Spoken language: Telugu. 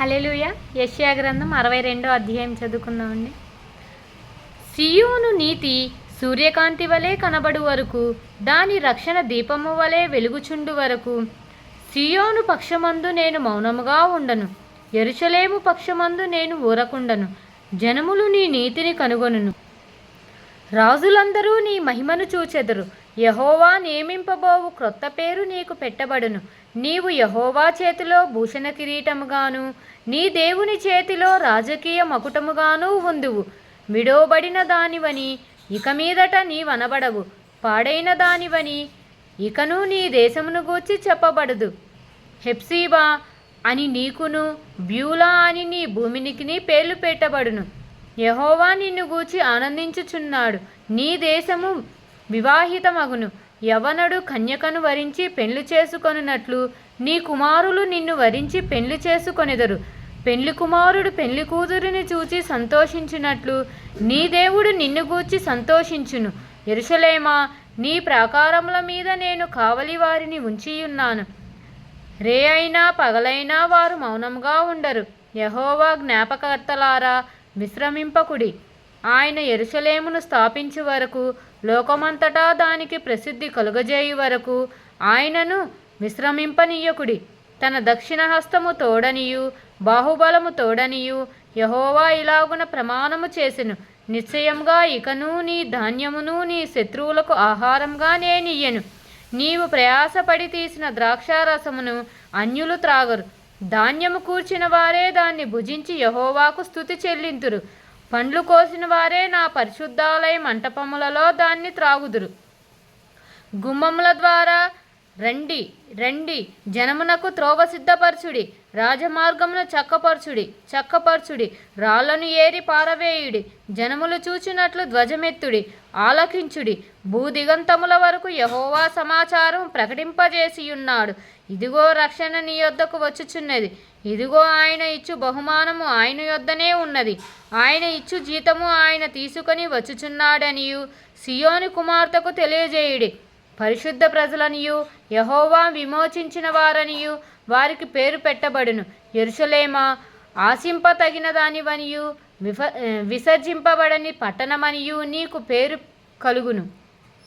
హలెలుయ యష్యా గ్రంథం అరవై రెండో అధ్యాయం చదువుకుందామండి. సియోను నీతి సూర్యకాంతి వలె కనబడు వరకు దాని రక్షణ దీపము వలె వెలుగుచుండు వరకు. సియోను పక్షమందు నేను మౌనముగా ఉండను. ఎరుచలేము పక్షమందు నేను ఊరకుండను. జనములు నీ నీతిని కనుగొనును. రాజులందరూ నీ మహిమను చూచెదరు. యహోవా నియమింపబోవు క్రొత్త పేరు నీకు పెట్టబడును. నీవు యహోవా చేతిలో భూషణ కిరీటముగాను నీ దేవుని చేతిలో రాజకీయ మకుటముగాను ఉందువు. విడోబడిన దానివని ఇక మీదట నీవనబడవు పాడైన దానివని ఇకను నీ దేశమును గూర్చి చెప్పబడదు. హెప్సీబా అని నీకును బ్యూలా అని నీ భూమినికి పేర్లు పెట్టబడును. యహోవా నిన్ను గూర్చి ఆనందించుచున్నాడు. నీ దేశము వివాహితమగును. యవనడు కన్యకను వరించి పెళ్ళి చేసుకొనున్నట్లు నీ కుమారులు నిన్ను వరించి పెళ్ళి చేసుకొనెదరు. పెళ్ళి కుమారుడు పెళ్ళి కూతురిని చూచి సంతోషించినట్లు నీ దేవుడు నిన్ను గూర్చి సంతోషించును. ఎరుషలేమా నీ ప్రాకారముల మీద నేను కావలి వారిని ఉంచియున్నాను. రే అయినా పగలైనా వారు మౌనంగా ఉండరు. యహోవా జ్ఞాపకర్తలారా విశ్రమింపకుడి. ఆయన ఎరుసలేమును స్థాపించు వరకు లోకమంతటా దానికి ప్రసిద్ధి కలుగజేయు వరకు ఆయనను విశ్రమింపనీయకుడి. తన దక్షిణ హస్తము తోడనియు బాహుబలము తోడనియు యహోవా ఇలాగున ప్రమాణము చేసెను. నిశ్చయంగా ఇకను నీ ధాన్యమును నీ శత్రువులకు ఆహారంగా నేనియ్యను. నీవు ప్రయాసపడి తీసిన ద్రాక్షారసమును అన్యులు త్రాగరు. ధాన్యము కూర్చిన వారే దాన్ని భుజించి యహోవాకు స్థుతి చెల్లింతురు. పండ్లు కోసిన వారే నా పరిశుద్ధాలయ మంటపములలో దాన్ని త్రాగుదురు. గుమ్మముల ద్వారా రండి రండి. జనమునకు త్రోవ సిద్ధపరచుడి. రాజమార్గమును చక్కపరచుడి చక్కపరచుడి. రాళ్ళను ఏరి పారవేయుడి. జనములు చూచినట్లు ధ్వజమెత్తుడి ఆలకించుడి. భూదిగంతముల వరకు యహోవా సమాచారం ప్రకటింపజేసియున్నాడు. ఇదిగో రక్షణ నీ యొద్దకు వచ్చుచున్నది. ఇదిగో ఆయన ఇచ్చు బహుమానము ఆయన యొద్దనే ఉన్నది. ఆయన ఇచ్చు జీతము ఆయన తీసుకొని వచ్చుచున్నాడనియు సియోని కుమార్తెకు తెలియజేయుడి. పరిశుద్ధ ప్రజలనియు యహోవా విమోచించిన వారనియు వారికి పేరు పెట్టబడును. ఎరుసలేమా ఆశింపతగిన దానివనియు విఫ విసర్జింపబడని పట్టణమనియు నీకు పేరు కలుగును.